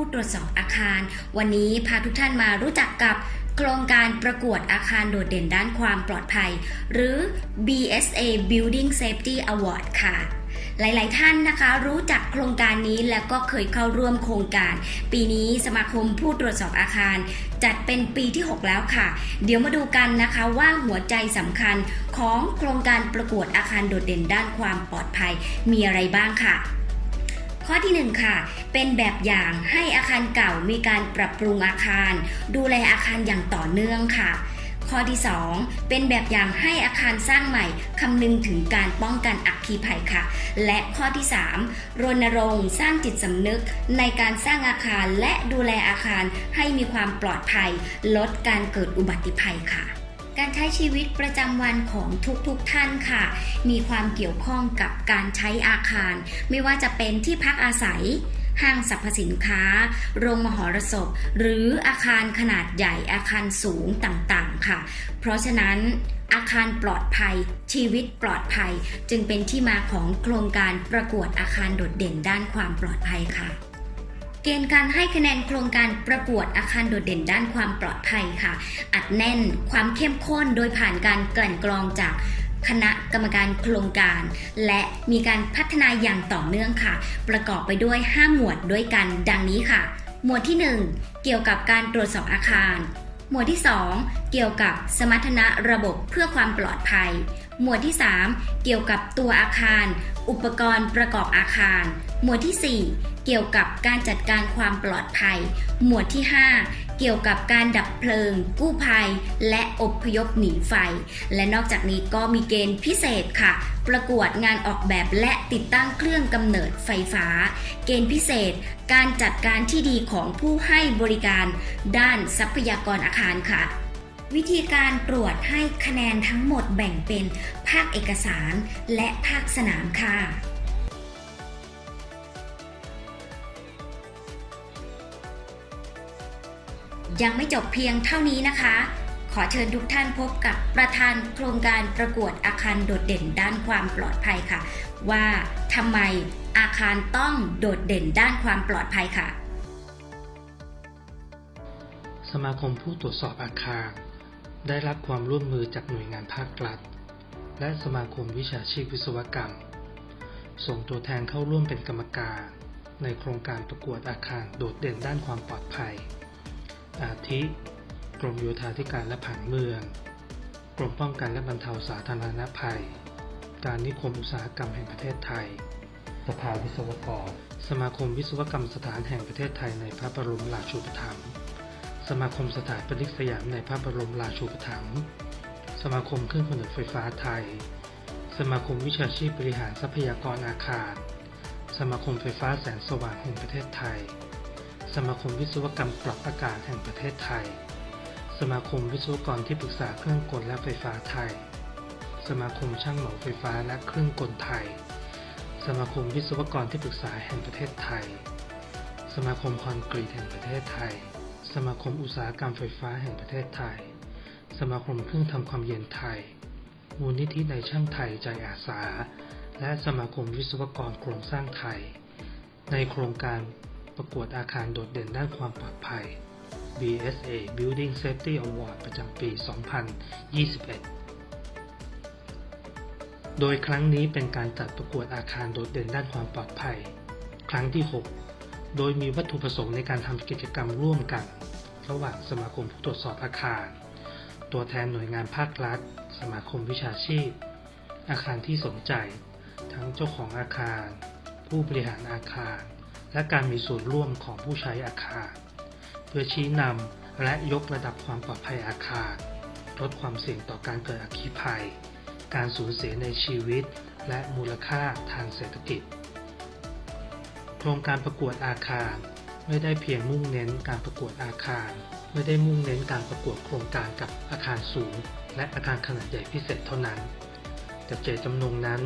ผู้ตรวจสอบอาคาร วันนี้พาทุกท่านมารู้จักกับโครงการประกวดอาคารโดดเด่นด้านความปลอดภัย หรือ BSA Building Safety Award ค่ะหลาย ๆ ท่านนะคะ รู้จักโครงการนี้แล้วก็เคยเข้าร่วมโครงการ ปีนี้สมาคมผู้ตรวจสอบอาคาร จัดเป็นปีที่ 6 แล้วค่ะ เดี๋ยวมาดูกันนะคะว่าหัวใจสำคัญของโครงการประกวดอาคารโดดเด่นด้านความปลอดภัยมีอะไรบ้างค่ะ ข้อที่ 1 ค่ะ เป็นแบบอย่างให้อาคารเก่ามีการปรับปรุงอาคาร ดูแลอาคารอย่างต่อเนื่องค่ะข้อที่ 2 เป็นแบบอย่างให้อาคารสร้างใหม่คำนึงถึงการป้องกันอัคคีภัยค่ะ และข้อที่ 3 รณรงค์สร้างจิตสำนึกในการสร้างอาคารและดูแลอาคารให้มีความปลอดภัย ลดการเกิดอุบัติภัยค่ะ การใช้ชีวิตประจำวันของทุกๆทท่านค่ะ มีความเกี่ยวข้องกับการใช้อาคาร ไม่ว่าจะเป็นที่พักอาศัย ห้างสรรพสินค้า โรงมหรสพ หรืออาคารขนาดใหญ่อาคารสูงต่างๆค่ะ เพราะฉะนั้นอาคารปลอดภัย ชีวิตปลอดภัย จึงเป็นที่มาของโครงการประกวดอาคารโดดเด่นด้านความปลอดภัยค่ะ เกณฑ์การให้คะแนนโครงการประกวดอาคารโดดเด่นด้านความปลอดภัยค่ะ อัดแน่นความเข้มข้นโดยผ่านการกลั่นกรองจากคณะกรรมการโครงการ และมีการพัฒนาอย่างต่อเนื่องค่ะ ประกอบไปด้วย 5 หมวดด้วยกันดังนี้ค่ะ หมวดที่ 1 เกี่ยวกับการตรวจสอบอาคาร หมวดที่ 2 เกี่ยวกับสมรรถนะระบบเพื่อความปลอดภัย หมวดที่ 3 เกี่ยวกับตัวอาคาร อุปกรณ์ประกอบอาคาร หมวดที่ 4 เกี่ยวกับการจัดการความปลอดภัย หมวดที่ 5 เกี่ยวกับการดับเพลิง กู้ภัย และอบพยพหนีไฟ และนอกจากนี้ก็มีเกณฑ์พิเศษค่ะ ประกวดงานออกแบบและติดตั้งเครื่องกำเนิดไฟฟ้า เกณฑ์พิเศษ การจัดการที่ดีของผู้ให้บริการ ด้านทรัพยากรอาคารค่ะ วิธีการตรวจให้คะแนนทั้งหมดแบ่งเป็นภาคเอกสารและภาคสนามค่ะยังไม่จบเพียงเท่านี้นะคะ ขอเชิญทุกท่านพบกับประธานโครงการประกวดอาคารโดดเด่นด้านความปลอดภัยค่ะ ว่าทำไมอาคารต้องโดดเด่นด้านความปลอดภัยค่ะ สมาคมผู้ตรวจสอบอาคาร ได้รับความร่วมมือจากหน่วยงานภาครัฐ และสมาคมวิชาชีพวิศวกรรม ส่งตัวแทนเข้าร่วมเป็นกรรมการ ในโครงการประกวดอาคารโดดเด่นด้านความปลอดภัย อาทิ กรมโยธาธิการและผังเมือง กรมป้องกันและบรรเทาสาธารณภัย การนิคมอุตสาหกรรมแห่งประเทศไทย สภาวิศวกร สมาคมวิศวกรรมสถานแห่งประเทศไทยในพระบรมราชูปถัมภ์ สมาคมสถาปนิกสยามในพระบรมราชูปถัมภ์สมาคมเครื่องกำเนิดไฟฟ้าไทย สมาคมวิชาชีพบริหารทรัพยากรอาคาร สมาคมไฟฟ้าแสงสว่างแห่งประเทศไทย สมาคมวิศวกรรมปรับอากาศแห่งประเทศไทย สมาคมวิศวกรที่ปรึกษาเครื่องกลและไฟฟ้าไทย สมาคมช่างเหมาไฟฟ้าและเครื่องกลไทย สมาคมวิศวกรที่ปรึกษาแห่งประเทศไทย สมาคมคอนกรีตแห่งประเทศไทย สมาคมอุตสาหกรรมไฟฟ้าแห่งประเทศไทย สมาคมเครื่องทำความเย็นไทย มูลนิธิในช่างไทยใจอาสา และสมาคมวิศวกรโครงสร้างไทย ในโครงการประกวดอาคารโดดเด่นด้านความปลอดภัย BSA Building Safety Award ประจำปี 2021 โดยครั้งนี้เป็นการจัดประกวดอาคารโดดเด่นด้านความปลอดภัย ครั้งที่ 6 โดยมีวัตถุประสงค์ในการทำกิจกรรมร่วมกัน ระหว่างสมาคมผู้ตรวจสอบอาคาร ตัวแทนหน่วยงานภาครัฐ สมาคมวิชาชีพ อาคารที่สนใจ ทั้งเจ้าของอาคาร ผู้บริหารอาคาร และการมีส่วนร่วมของผู้ใช้อาคาร เพื่อชี้นำและยกระดับความปลอดภัยอาคารลดความเสี่ยงต่อการเกิดอัคคีภัย การสูญเสียในชีวิต และมูลค่าทางเศรษฐกิจ โครงการประกวดอาคาร ไม่ได้เพียงมุ่งเน้นการประกวดอาคาร ไม่ได้มุ่งเน้นการประกวดโครงการกับอาคารสูง และอาคารขนาดใหญ่พิเศษเท่านั้น แต่เจตจำนงนั้น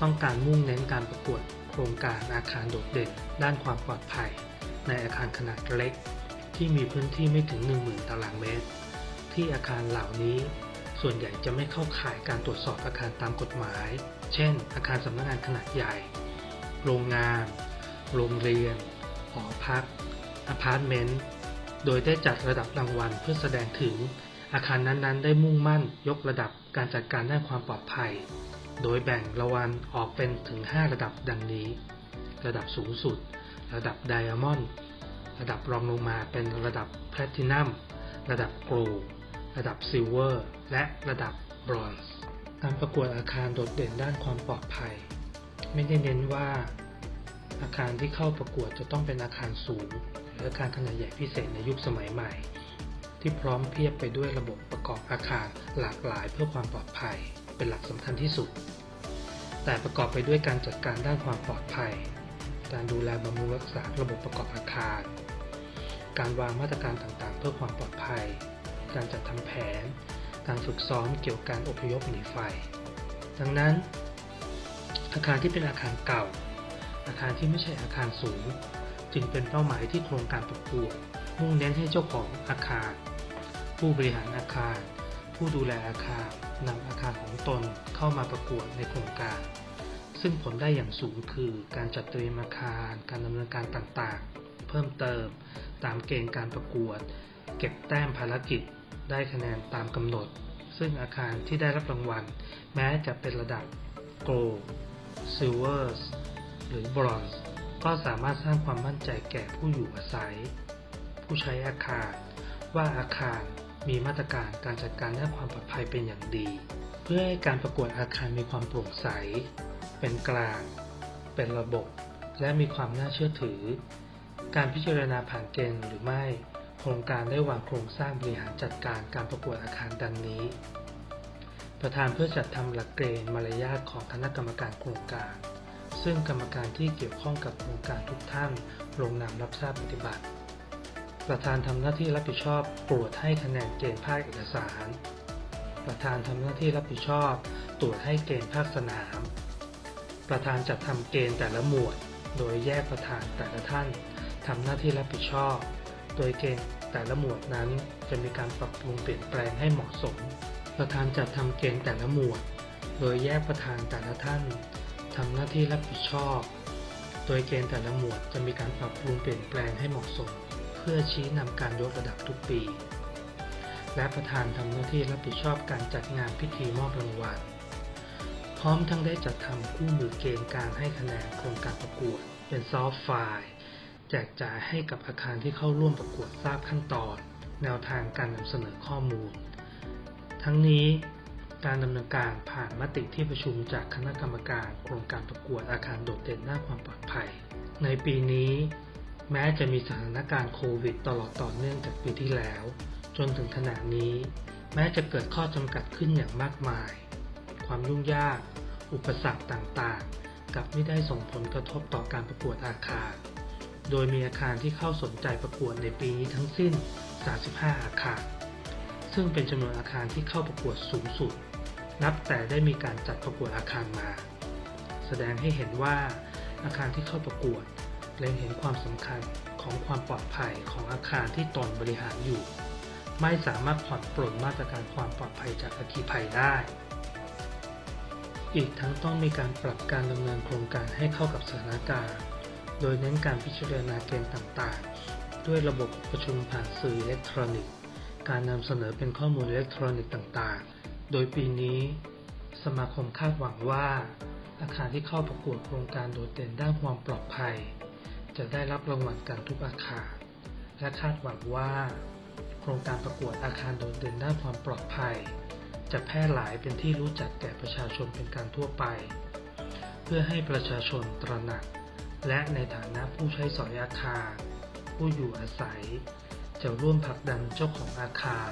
ต้องการมุ่งเน้นการประกวดโครงการอาคารโดดเด่น ด้านความปลอดภัย ในอาคารขนาดเล็ก ที่มีพื้นที่ไม่ถึง 10,000 ตารางเมตร ที่อาคารเหล่านี้ส่วนใหญ่จะไม่เข้าข่ายการตรวจสอบอาคารตามกฎหมาย เช่น อาคารสำนักงานขนาดใหญ่ โรงงาน โรงเรียน หอพักอพาร์ตเมนต์โดยได้จัดระดับรางวัลเพื่อแสดงถึงอาคารนั้นๆ ได้มุ่งมั่นยกระดับการจัดการด้านความปลอดภัย โดยแบ่งรางวัลออกเป็นถึง 5 ระดับดังนี้ ระดับสูงสุด ระดับไดอะมอนด์ระดับรองลงมาเป็นระดับแพลตินัมระดับโกลระดับซิลเวอร์ และระดับบรอนซ์การประกวดอาคารโดดเด่นด้านความปลอดภัย ไม่ได้เน้นว่า อาคารที่เข้าประกวดจะต้องเป็นอาคารสูง หรืออาคารขนาดใหญ่พิเศษในยุคสมัยใหม่ ที่พร้อมเพรียบไปด้วยระบบประกอบอาคารหลากหลายเพื่อความปลอดภัย เป็นหลักสำคัญที่สุด แต่ประกอบไปด้วยการจัดการด้านความปลอดภัย การดูแลบำรุงรักษาระบบประกอบอาคาร การวางมาตรการต่างๆ เพื่อความปลอดภัย การจัดทำแผน การฝึกซ้อมเกี่ยวกับการอพยพหนีไฟ ดังนั้น อาคารที่เป็นอาคารเก่า อาคารที่ไม่ใช่อาคารสูง จึงเป็นเป้าหมายที่โครงการประกวดมุ่งเน้นให้เจ้าของอาคาร ผู้บริหารอาคาร ผู้ดูแลอาคารนำอาคารของตนเข้ามาประกวดในโครงการ ซึ่งผลได้อย่างสูงคือการจัดเตรียมอาคาร การดำเนินการต่างๆ เพิ่มเติม ตามเกณฑ์การประกวด เก็บแต้มภารกิจ ได้คะแนนตามกำหนด ซึ่งอาคารที่ได้รับรางวัล แม้จะเป็นระดับ Gold Silver หรือ Bronze ก็สามารถสร้างความมั่นใจแก่ผู้อยู่อาศัย ผู้ใช้อาคาร ว่าอาคารมีมาตรการการจัดการด้านความปลอดภัยเป็นอย่างดี เพื่อให้การประกวดอาคารมีความโปร่งใส เป็นกลาง เป็นระบบ และมีความน่าเชื่อถือ การพิจารณาผ่านเกณฑ์หรือไม่ โครงการได้วางโครงสร้างบริหารจัดการการประกวดอาคารดังนี้ ประธานเพื่อจัดทำหลักเกณฑ์มารยาทของคณะกรรมการโครงการ ซึ่งกรรมการที่เกี่ยวข้องกับโครงการทุกท่าน ลงนามรับทราบปฏิบัติ ประธานทำหน้าที่รับผิดชอบตรวจให้คะแนนเกณฑ์ภาคเอกสาร ประธานทำหน้าที่รับผิดชอบ ตรวจให้เกณฑ์ภาคสนาม ประธานจัดทำเกณฑ์แต่ละหมวด โดยแยกประธานแต่ละท่านทำหน้าที่รับผิดชอบ โดยเกณฑ์แต่ละหมวดนั้นจะมีการปรับปรุงเปลี่ยนแปลงให้เหมาะสม ประธานจัดทำเกณฑ์แต่ละหมวด โดยแยกประธานแต่ละท่าน ทำหน้าที่รับผิดชอบ โดยเกณฑ์แต่ละหมวดจะมีการปรับปรุงเปลี่ยนแปลงให้เหมาะสม เพื่อชี้นำการยกระดับทุกปี และประธานทำหน้าที่รับผิดชอบการจัดงานพิธีมอบรางวัลพร้อมทั้งได้จัดทำคู่มือเกณฑ์การให้คะแนนโครงการประกวด เป็นซอฟต์ไฟล์แจกจ่ายให้กับอาคารที่เข้าร่วมประกวดทราบขั้นตอน แนวทางการนำเสนอข้อมูล ทั้งนี้ การดำเนินการผ่านมติที่ประชุมจากคณะกรรมการโครงการประกวดอาคารโดดเด่นด้านความปลอดภัย ในปีนี้ แม้จะมีสถานการณ์โควิด ตลอดต่อเนื่องจากปีที่แล้ว จนถึงขณะนี้ แม้จะเกิดข้อจำกัดขึ้นอย่างมากมาย ความยุ่งยาก อุปสรรคต่างๆ กับไม่ได้ส่งผลกระทบต่อการประกวดอาคาร โดยมีอาคารที่เข้าสนใจประกวดในปีนี้ทั้งสิ้น 35 อาคาร ซึ่งเป็นจำนวนอาคารที่เข้าประกวดสูงสุด นับแต่ได้มีการจัดประกวดอาคารมา แสดงให้เห็นว่าอาคารที่เข้าประกวดเล็งเห็นความสำคัญของความปลอดภัยของอาคารที่ตนบริหารอยู่ ไม่สามารถผ่อนปลนมาตรการความปลอดภัยจากอัคคีภัยได้ อีกทั้งต้องมีการปรับการดำเนินโครงการให้เข้ากับสถานการณ์ โดยเน้นการพิจารณาเกณฑ์ต่างๆ ด้วยระบบประชุมผ่านสื่ออิเล็กทรอนิกส์ การนำเสนอเป็นข้อมูลอิเล็กทรอนิกส์ต่างๆ โดยปีนี้ สมาคมคาดหวังว่า อาคารที่เข้าประกวดโครงการโดดเด่นด้านความปลอดภัย จะได้รับรางวัลกันทุกอาคาร และคาดหวังว่า โครงการประกวดอาคารโดดเด่นด้านความปลอดภัย จะแพร่หลายเป็นที่รู้จักแก่ประชาชนเป็นการทั่วไป เพื่อให้ประชาชนตระหนัก และในฐานะผู้ใช้สอยอาคาร ผู้อยู่อาศัย จะร่วมผลักดันเจ้าของอาคาร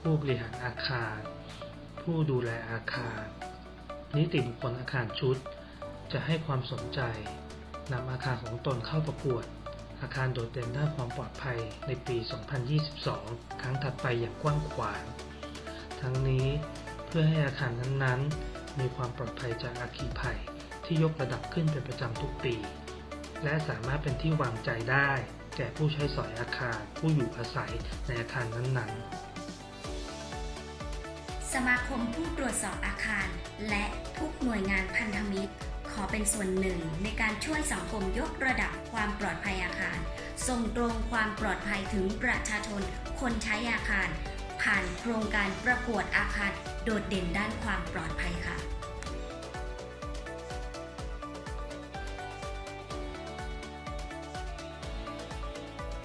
ผู้บริหารอาคาร ผู้ดูแลอาคาร นิติบุคคลอาคารชุด จะให้ความสนใจนำอาคารของตนเข้าประกวด อาคารโดดเด่นด้านความปลอดภัยในปี 2022 ครั้งถัดไปอย่างกว้างขวาง ทั้งนี้เพื่อให้อาคารนั้นๆ มีความปลอดภัยจากอาคีภัยที่ยกระดับขึ้นเป็นประจำทุกปี และสามารถเป็นที่วางใจได้ ก่ผู้ใช้สอยอาคาร ผู้อยู่อาศัยในอาคารนั้นๆ สมาคมผู้ตรวจสอบอาคาร และทุกหน่วยงานพันธมิตร ขอเป็นส่วนหนึ่งในการช่วยสังคมยกระดับความปลอดภัยอาคาร ส่งตรงความปลอดภัยถึงประชาชน คนใช้อาคาร ผ่านโครงการประกวดอาคาร โดดเด่นด้านความปลอดภัยค่ะ